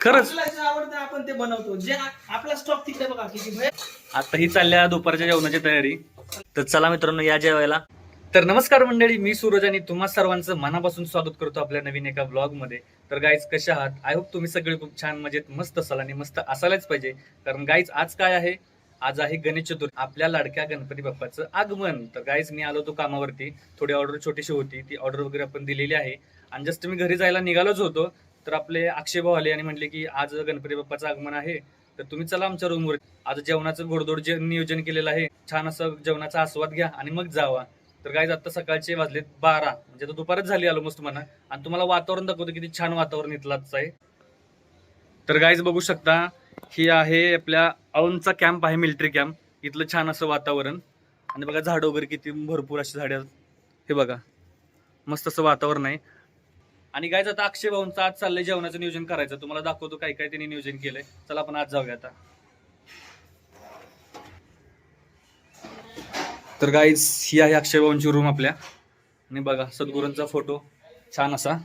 खरंच. आपल्याला जे आवडतं आपण ते बनवतो. जे आ- आपला स्टॉक तिकडे बघा किती भय आता ही चालल्या दुपारच्या जेवणाची तयारी. तर चला मित्रांनो या जेवायला. तर नमस्कार मंडळी मी सूरज आणि तुम्हा सर्वांचं मनापासून स्वागत करतो आपल्या नवीन एका ब्लॉगमध्ये तर गाईज कशा आहात? आय होप तुम्ही सगळे खूप छान मजेत मस्त असाल आणि मस्त असायलाच पाहिजे. कारण गाईज आज काय आहे? आज आहे गणेश चतुर्थी. आपल्या लाडक्या गणपती बाप्पाचं आगमन. तर गाईज मी आलो होतो कामावरती. थोडी ऑर्डर छोटीशी होती. ती ऑर्डर वगैरे आपण दिलेली आहे. आणि जस्ट मी घरी जायला निघालोच होतो. तर आपले अक्षय भाऊ आले आणि म्हटले की आज गणपती बाप्पाचं आगमन आहे तर तुम्ही चला आमच्या रूमवर आज जेवणाचं घोडदोड जे नियोजन केलेलं आहे छान असं जेवणाचा आस्वाद घ्या आणि मग जावा. तर काय आता सकाळचे वाजलेत बारा. म्हणजे आता दुपारच झाली आलो मस्त म्हणा आणि तुम्हाला वातावरण दाखवतो किती छान वातावरण इथलाच आहे. तर गाईज बघू शकता ही आहे आपल्या औंधचा कॅम्प आहे मिलिटरी कॅम्प इथलं छान असं वातावरण. आणि बघा झाडं वगैरे किती भरपूर अशी झाडे हे बघा. मस्त असं वातावरण आहे. आणि गायज आता अक्षय भाऊंचं आज चाललंय जेवणाचं नियोजन करायचं. तुम्हाला दाखवतो काय काय त्यांनी नियोजन केलंय. चला आपण आज जाऊया आता. तर गाईज ही आहे अक्षय भाऊंची रूम आपल्या. आणि बघा सद्गुरूंचा फोटो छान असा.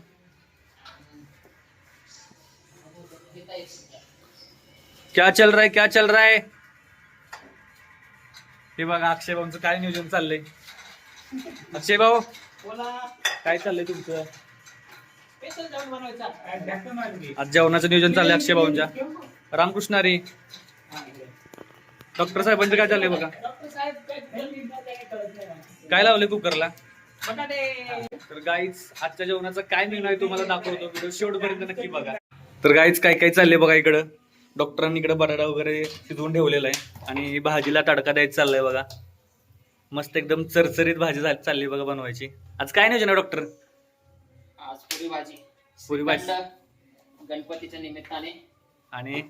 क्या चल रहा है क्या चल रहा है? हे बघा अक्षय भाऊंचं काय नियोजन चाललंय? अक्षय भाऊ बोला. काय चाललंय तुमचं? आज जेवणाचं नियोजन चाललंय अक्षय भाऊंच्या. रामकृष्ण हरी डॉक्टर साहेबांचं काय चाललंय बघा. डॉक्टर साहेब काय लावलंय कुकरला? तर गाईज आजच्या जेवणाचा काय मेनू आहे तुम्हाला दाखवतो. व्हिडिओ शेवटपर्यंत नक्की बघा. तर गाईज काय काय चाललंय बघा इकडं? डॉक्टरांनी इकडे बटाटा वगैरे शिजवून ठेवलेला आहे. आणि भाजीला तडका द्यायचा चाललाय बघा. मस्त एकदम चरचरीत भाजी चालली बघा बनवायची. आज काय नियोजन आहे डॉक्टर? आज पुरी भाजी पुरी भाजी. श्रीखंड, गणपतीच्या निमित्ताने आणि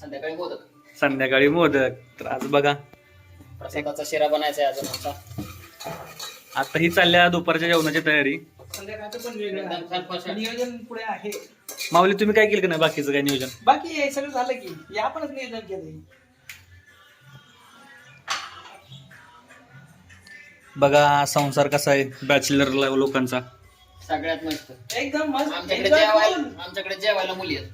संध्याकाळी मोदक. संध्याकाळी मोदक. तर आज बघा. प्रसादाचा शिरा बनायचा आहे अजून आमचा. आता ही चालल्या दुपारच्या जेवणाची तयारी. संध्याकाळचं पण वेगळं एकदम आहे. खरपाशा. नियोजन पुढे आहे. माऊली तुम्ही काय केलं का नाही? बाकीचं काय नियोजन? बाकी हे सगळं झालं की हे आपणच नियोजन केलंय. बघा संसार कसा आहे बॅचलर लोकांचा. सगळ्यात मस्त. एकदम मस्त. आमच्याकडे enjoy जेवायला करून. आमच्याकडे जेवायला मुली आहेत.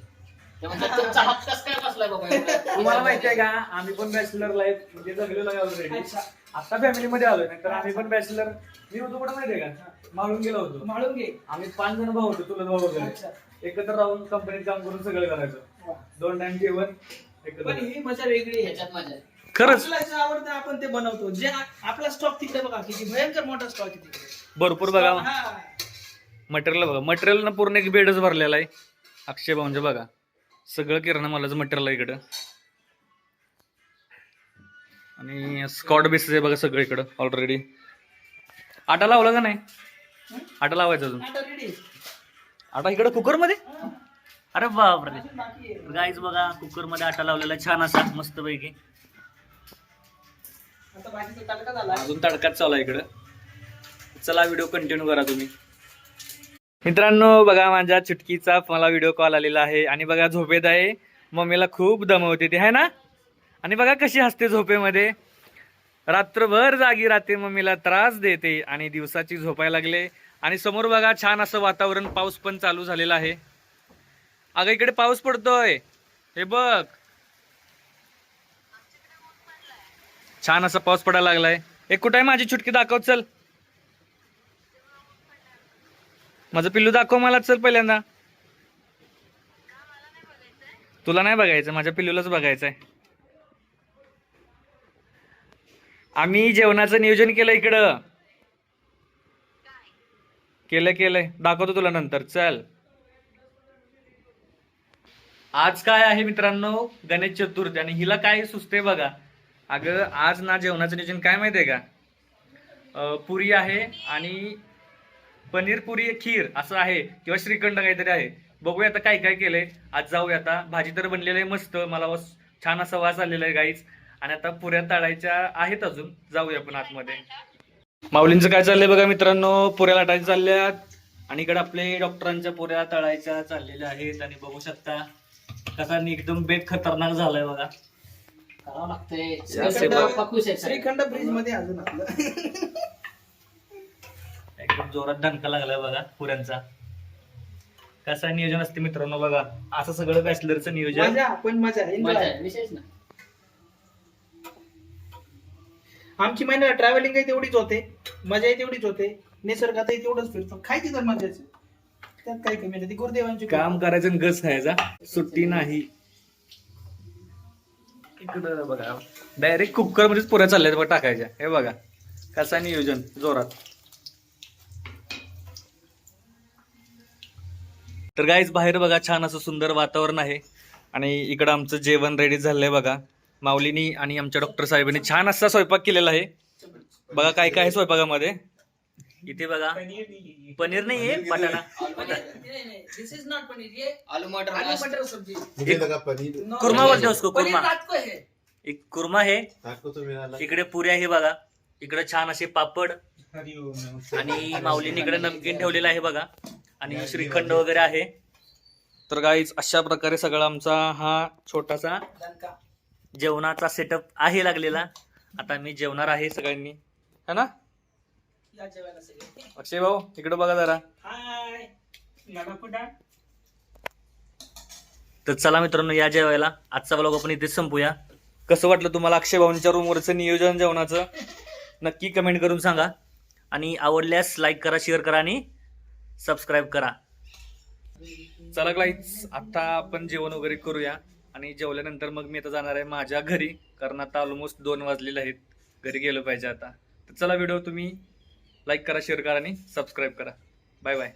ते म्हणतात तुमचा हात कस काय बसलाय बाबा एवढा?" तुम्हाला माहिती आहे का आम्ही पण बॅचलर लाईफ म्हणजे जगलेलो आहे ऑलरेडी अच्छा. आता फॅमिली मध्ये आलोय तर आम्ही पण बॅचलर मी होतो पण माहितीये का? माळून गेलो होतो. माळून घे आम्ही पाच जण भाऊ होतो चुलत भाऊ अच्छा. वगैरे एकत्र राहून कंपनीत काम करून सगळं करायचं. दोन टाइम जेवण पण एकत्र ही मजा वेगळी आहे. ह्याच्यात मजा आहे. खरंच. आपल्याला जे आवडतं आपण ते बनवतो. जे आ- आपला स्टॉक तिकडे बघा किती भयंकर मोठा स्टॉक आहे तिकडे. भरपूर बघा. हा. मटेरियल बघा मटेरियल ना पूर्ण एक बेडच भरलेला आहे. अक्षय भाऊंचे बघा. सगळं किराणा मालाचं मटेरियल आहे इकडं. आणि स्कॉट बेसिस आहे बघा सगळं इकडं ऑलरेडी आटा लावला का नाही? आटा लावायचा अजून. आटा इकडं कुकरमध्ये हा. अरे बापरे. गाईज बघा कुकरमध्ये आटा लावलेला छान असा मस्त पैकी अजून तडकाच चालू आहे इकडं. चला व्हिडिओ कंटिन्यू करा तुम्ही. मित्रांनो बघा माझ्या चुटकीचा मला व्हिडिओ कॉल आलेला आहे. आणि बघा झोपेत आहे. मम्मीला खूप दमवते ते आहे ना? आणि बघा कशी हसते झोपेमध्ये. रात्रभर जागी राहते मम्मीला त्रास देते आणि दिवसाची झोपायला लागले. आणि समोर बघा छान असं वातावरण पाऊस पण चालू झालेला आहे. अगं इकडे पाऊस पडतोय. हे बघ. छान असा पाऊस पडायला लागलाय. एक कुठं आहे माझी चुटकी? दाखव चल. माझं पिल्लू दाखव मला चल पहिल्यांदा. तुला नाही बघायचं माझ्या पिल्लूलाच बघायचंय. आम्ही जेवणाचं नियोजन केलं इकडं. केलं केलंय. दाखवतो तुला नंतर चल. आज काय आहे मित्रांनो? गणेश चतुर्थी. आणि हिला काय सुचते बघा. अगं आज ना जेवणाचं नियोजन काय माहितीये का? पुरी आहे आणि पनीर पुरी खीर असं आहे किंवा श्रीखंड काहीतरी आहे. बघूया आता काय काय केलंय. आज जाऊया आता. भाजी तर बनलेली आहे मस्त. मला वास छान असा वास आलेला आहे गाईच आणि आता पुऱ्या तळायच्या आहेत अजून. जाऊया आपण आतमध्ये. माऊलींचं काय चाललंय बघा मित्रांनो? पुऱ्या लाटायच्या चालल्यात. आणि इकडे आपले डॉक्टरांच्या पुऱ्या तळायच्या चाललेल्या आहेत. आणि बघू शकता कसा एकदम बेत खतरनाक झालाय बघा. करावं लागतंय. श्रीखंड फ्रीजमध्ये अजून जोरात दणका लागलाय बघा पुऱ्यांचा. कसं नियोजन असते मित्रांनो बघा. असं सगळं बॅचलरचं नियोजन. मजा पण मजा आहे, विशेष ना आमची महिना ट्रॅव्हलिंग आहे तेवढीच होते. मजा आहे तेवढीच होते. निसर्गातही तेवढंच फिरतो. खायची तर मजाच. त्यात काही कमी नाही. ती गुरुदेवांची काम करायचं आणि गस खायचा. सुट्टी नाही. इकडं बघा. डायरेक्ट कुकर मध्येच पुऱ्या चालल्यात बघा टाकायच्या. हे बघा. कसा नियोजन? जोरात. तर गाईज बाहेर बघा छान असं सुंदर वातावरण आहे. आणि इकडं आमचं जेवण रेडी झालंय बघा. माऊलीनी आणि आमच्या डॉक्टर साहेबांनी छान असा स्वयंपाक केलेला आहे. बघा काय काय आहे स्वयंपाकामध्ये. इथे बघा. पनीर नाही आहे बटाणा. दिस इज नॉट पनीर ये आलू मटर आलू मस्त. मटर सब्जी. मुझे लगा पनीर. No, कुर्मा बोलते उसको कुर्मा? है एक कुर्मा आहे. इकडे पुऱ्या आहे बघा. इकडे छान असे पापड. आणि माऊलीने इकडे नमकीन ठेवलेलं आहे बघा. आणि श्रीखंड वगैरे आहे. तर गाईज अशा प्रकारे सगळा आमचा हा छोटासा. जेवणाचा सेटअप आहे लागलेला. आता मी जेवणार आहे सगळ्यांनी. है ना? या जेवायला सगळे. अक्षय भाऊ इकडे बघा जरा. तर चला मित्रांनो या जेवायला. आजचा ब्लॉग आपण इथेच संपूया. कसं वाटलं तुम्हाला अक्षय भाऊंच्या रूमवरचं नियोजन जेवणाचं? नक्की कमेंट करून सांगा. आणि आवडल्यास लाईक करा शेअर करा आणि सबस्क्राईब करा. चला गाईच आता आपण जेवण वगैरे करूया. आणि जेवल्यानंतर मग मी आता जाणार आहे माझ्या घरी कारण आता ऑलमोस्ट दोन वाजलेले आहेत. घरी गेलो पाहिजे आता. तर चला व्हिडिओ तुम्ही लाईक करा शेअर करा आणि सबस्क्राईब करा. Bye bye